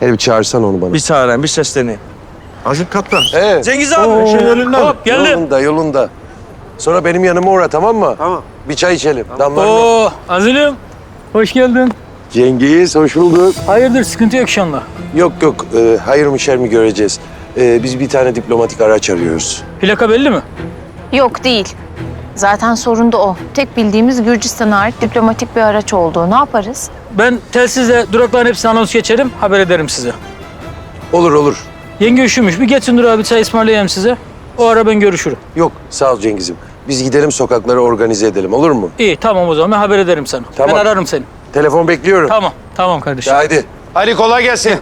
Hele bir çağırsan onu bana. Bir çağırayım, bir sesleneyim. Azim kaptan. Evet. Cengiz abi. Oo, şey yolunda mı? Hop geldim. Yolunda yolunda. Sonra benim yanıma uğra tamam mı? Tamam. Bir çay içelim. Damlar mı? Oo Azil'im. Hoş geldin. Cengiz hoş bulduk. Hayırdır sıkıntı yok inşallah. Yok yok e, hayır mı şer mi göreceğiz. E, biz bir tane diplomatik araç arıyoruz. Plaka belli mi? Yok değil. Zaten sorun da o. Tek bildiğimiz Gürcistan'a ait diplomatik bir araç olduğu. Ne yaparız? Ben telsizle durakların hepsini anons geçerim. Haber ederim size. Olur olur. Yenge üşümüş. Bir geçin durağa bir çay ısmarlayayım size. O ara ben görüşürüm. Yok sağ ol Cengiz'im. Biz gidelim sokakları organize edelim olur mu? İyi tamam o zaman ben haber ederim sana. Tamam. Ben ararım seni. Telefon bekliyorum. Tamam. Tamam kardeşim. Haydi. Ali kolay gelsin.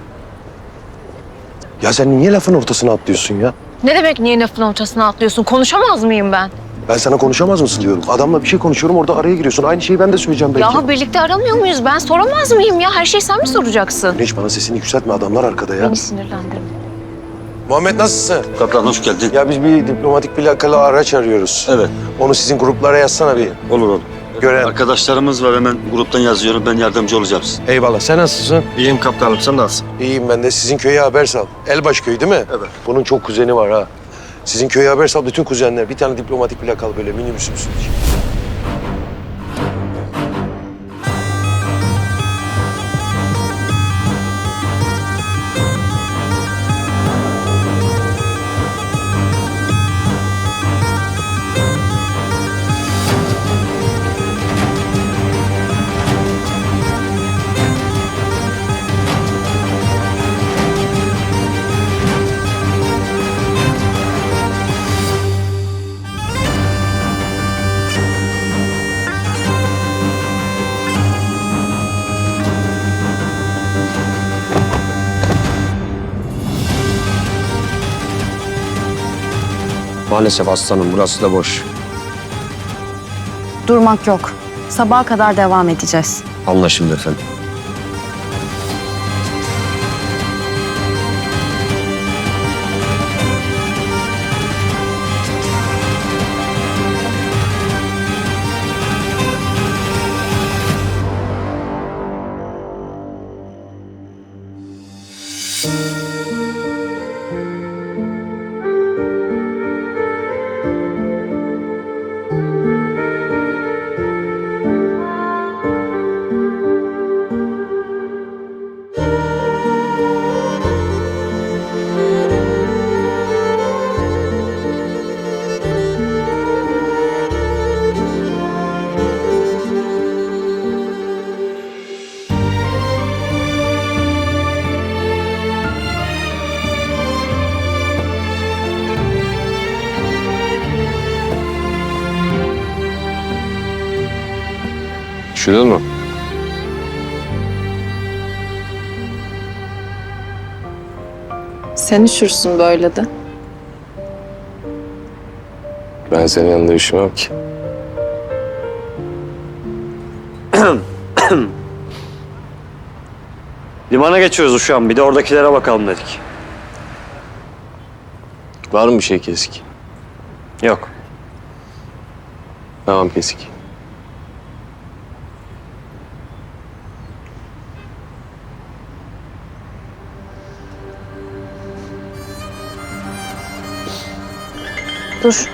Ya sen niye lafın ortasına atlıyorsun ya? Ne demek niye lafın ortasına atlıyorsun? Konuşamaz mıyım ben? Ben sana konuşamaz mısın diyorum. Adamla bir şey konuşuyorum orada araya giriyorsun. Aynı şeyi ben de söyleyeceğim belki. Ya birlikte aramıyor muyuz? Ben soramaz mıyım ya? Her şeyi sen mi soracaksın? Güneş bana sesini yükseltme adamlar arkada ya. Beni sinirlendirme. Muhammed nasılsın? Kaptan hoş geldin. Ya biz bir diplomatik plakalı araç arıyoruz. Evet. Onu sizin gruplara yazsana bir. Olur olur. Gören. Arkadaşlarımız var hemen gruptan yazıyorum. Ben yardımcı olacağım size. Eyvallah. Sen nasılsın? İyiyim kaptanım sen nasılsın? İyiyim ben de. Sizin köye haber sal. Elbaş köyü değil mi? Evet. Bunun çok kuzeni var ha. Sizin köye haber sal. Bütün kuzenler. Bir tane diplomatik plakalı böyle minibüsümüz. Maalesef aslanım burası da boş. Durmak yok. Sabaha kadar devam edeceğiz. Anlaşıldı efendim. Üşüdün mü? Sen üşürsün böyle de. Ben senin yanında üşümem ki. Limana geçiyoruz şu an. Bir de oradakilere bakalım dedik. Var mı bir şey kesik? Yok. Tamam kesik. Dur.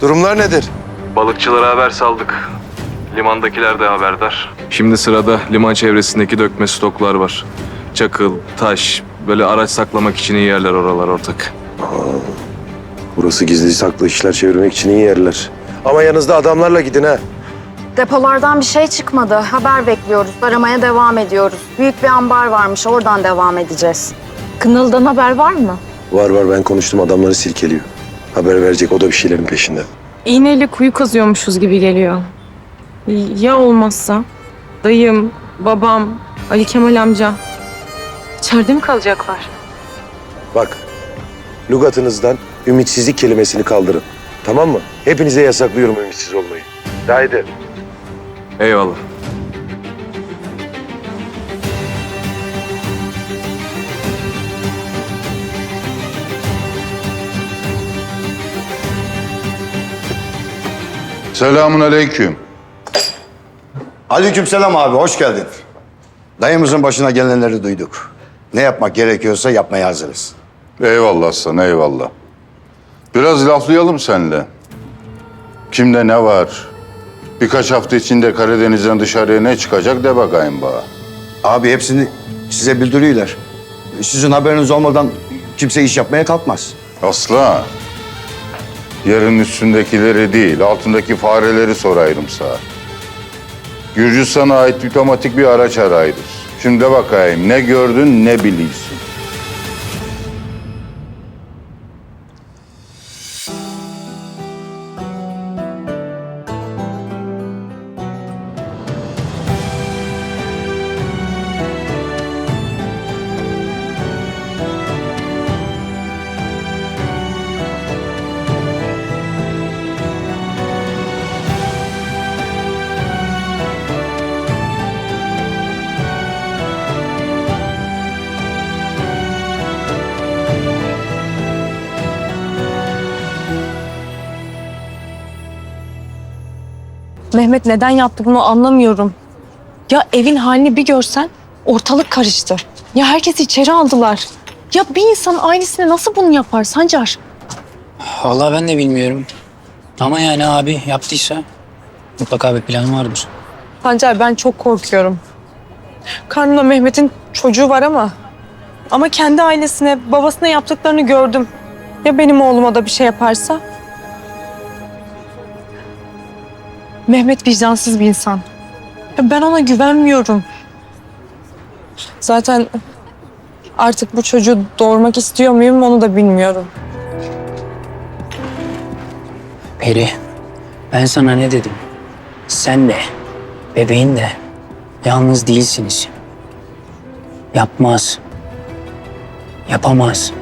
Durumlar nedir? Balıkçılara haber saldık. Limandakiler de haberdar. Şimdi sırada liman çevresindeki dökme stoklar var. Çakıl, taş, böyle araç saklamak için iyi yerler oralar ortak. Burası gizli saklı işler çevirmek için iyi yerler. Ama yanınızda adamlarla gidin ha. Depolardan bir şey çıkmadı. Haber bekliyoruz. Aramaya devam ediyoruz. Büyük bir ambar varmış. Oradan devam edeceğiz. Kınıl'dan haber var mı? Var var ben konuştum adamları silkeliyor. Haber verecek o da bir şeylerin peşinde. İğneyle kuyu kazıyormuşuz gibi geliyor. Ya olmazsa? Dayım, babam, Ali Kemal amca. İçeride mi kalacaklar? Bak, lügatınızdan ümitsizlik kelimesini kaldırın. Tamam mı? Hepinize yasaklıyorum ümitsiz olmayı. Haydi. Eyvallah. Selamun aleyküm. Aleykümselam abi, hoş geldin. Dayımızın başına gelenleri duyduk. Ne yapmak gerekiyorsa yapmaya hazırız. Eyvallah sana eyvallah. Biraz laflayalım seninle. Kimde ne var? Birkaç hafta içinde Karadeniz'den dışarıya ne çıkacak de bakayım bana. Abi hepsini size bildiriyorlar. Sizin haberiniz olmadan kimse iş yapmaya kalkmaz. Aslan. Yerin üstündekileri değil, altındaki fareleri sorayım sana. Gürcistan'a ait diplomatik bir araç arayırız. Şimdi bakayım ne gördün ne biliyorsun. Mehmet neden yaptı bunu anlamıyorum. Ya evin halini bir görsen ortalık karıştı. Ya herkesi içeri aldılar. Ya bir insan ailesine nasıl bunu yapar Sancar? Vallahi ben de bilmiyorum. Ama yani abi yaptıysa mutlaka bir planı vardır. Sancar ben çok korkuyorum. Karnımda Mehmet'in çocuğu var ama... Ama kendi ailesine, babasına yaptıklarını gördüm. Ya benim oğluma da bir şey yaparsa? Mehmet vicdansız bir insan. Ya ben ona güvenmiyorum. Zaten artık bu çocuğu doğurmak istiyor muyum onu da bilmiyorum. Peri, ben sana ne dedim? Sen de, bebeğin de yalnız değilsiniz. Yapmaz. Yapamaz.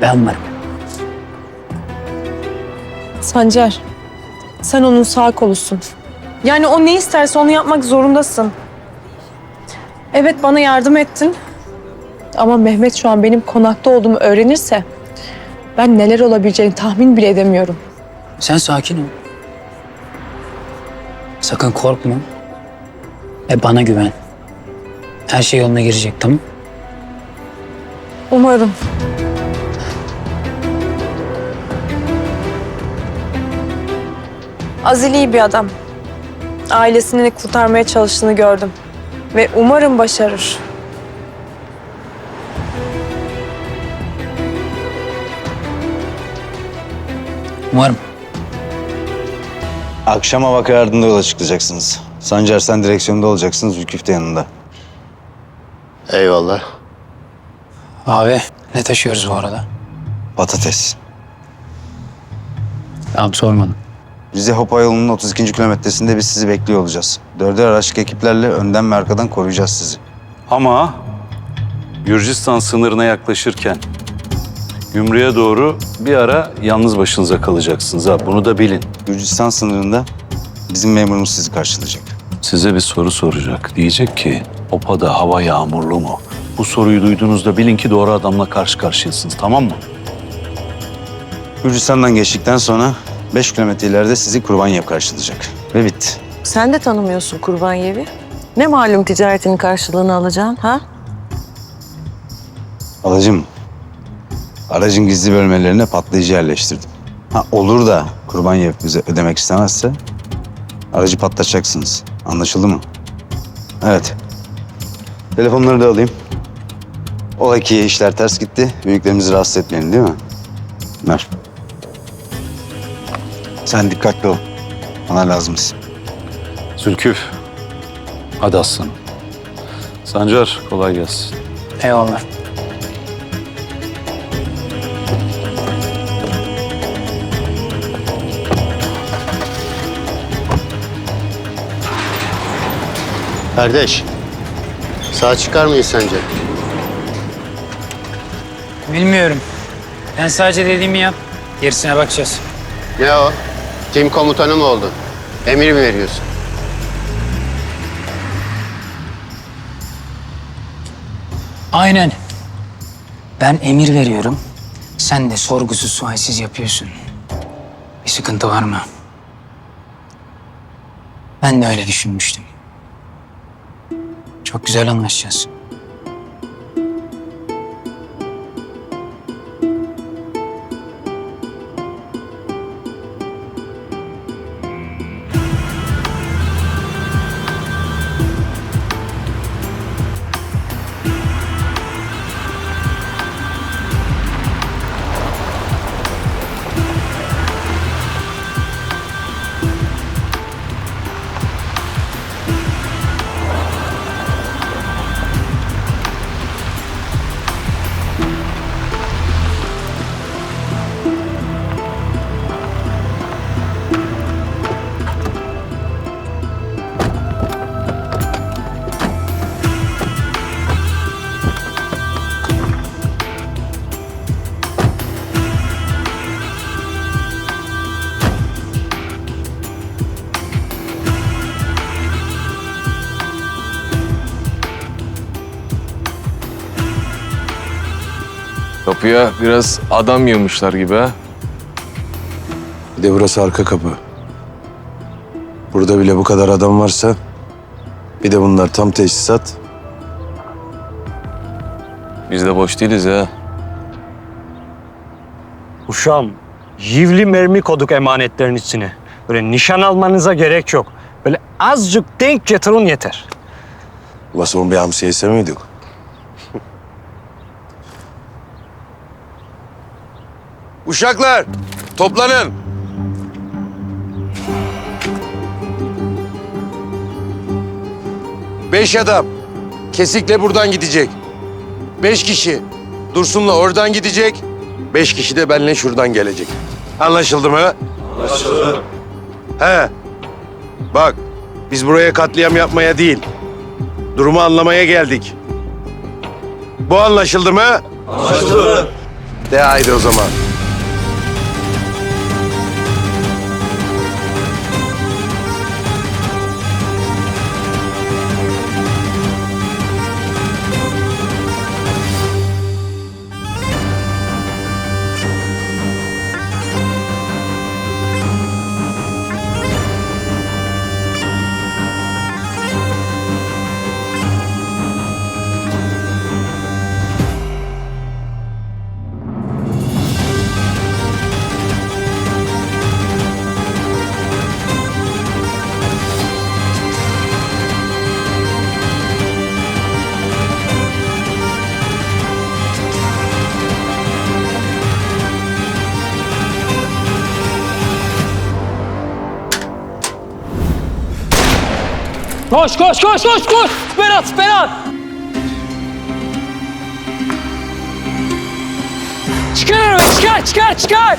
Ben varım. Sancar, sen onun sağ kolusun. Yani o ne isterse onu yapmak zorundasın. Evet bana yardım ettin. Ama Mehmet şu an benim konakta olduğumu öğrenirse... ...ben neler olabileceğini tahmin bile edemiyorum. Sen sakin ol. Sakın korkma. Ve bana güven. Her şey yoluna girecek tamam Umarım. Azil iyi bir adam. Ailesini kurtarmaya çalıştığını gördüm. Ve umarım başarır. Umarım. Akşama vaka yardımda yola çıkacaksınız. Sancar sen direksiyonda olacaksınız, Zülküf de yanında. Eyvallah. Abi ne taşıyoruz bu arada? Patates. Tamam sormadım. Rize Hopa yolunun 32. kilometresinde biz sizi bekliyor olacağız. Dörder araçlık ekiplerle önden ve arkadan koruyacağız sizi. Ama Gürcistan sınırına yaklaşırken Gümrüğe doğru bir ara yalnız başınıza kalacaksınız ha. Bunu da bilin. Gürcistan sınırında bizim memurumuz sizi karşılayacak. Size bir soru soracak. Diyecek ki Opa'da hava yağmurlu mu? Bu soruyu duyduğunuzda bilin ki doğru adamla karşı karşıyasınız tamam mı? Gürcistan'dan geçtikten sonra 5 kilometre ileride sizi Kurbanyev karşılayacak. Ve bitti. Sen de tanımıyorsun Kurbanyevi. Ne malum ticaretinin karşılığını alacaksın ha? Alacım, aracın gizli bölmelerine patlayıcı yerleştirdim. Ha, olur da Kurbanyev bize ödemek istemezse aracı patlatacaksınız. Anlaşıldı mı? Evet. Telefonları da alayım. Ola ki işler ters gitti. Büyüklerimizi rahatsız etmeyelim değil mi? Ver. Sen dikkatli ol. Bana lazımsın. Zülküf. Hadi aslanım. Sancar kolay gelsin. Eyvallah. Kardeş, sağ çıkar mıyız sence? Bilmiyorum. Ben sadece dediğimi yap. Gerisine bakacağız. Ne o? Tim komutanı mı oldun? Emir mi veriyorsun? Aynen. Ben emir veriyorum. Sen de sorgusuz sualsiz yapıyorsun. Bir sıkıntı var mı? Ben de öyle düşünmüştüm. Çok güzel anlaşacağız. Kapıya biraz adam yığmışlar gibi ha. Bir de burası arka kapı. Burada bile bu kadar adam varsa bir de bunlar tam teşhisat. Biz de boş değiliz ya. Uşağım, yivli mermi koduk emanetlerin içine. Böyle nişan almanıza gerek yok. Böyle azıcık denk getirin yeter. Ula son bir hamsi yese Uşaklar toplanın. Beş adam kesikle buradan gidecek. Beş kişi Dursun'la oradan gidecek. Beş kişi de benimle şuradan gelecek. Anlaşıldı mı? Anlaşıldı. He. Bak biz buraya katliam yapmaya değil, durumu anlamaya geldik. Bu anlaşıldı mı? Anlaşıldı. De haydi o zaman. Koş koş koş koş koş. Berat Berat. Çıkar çıkar çıkar çıkar.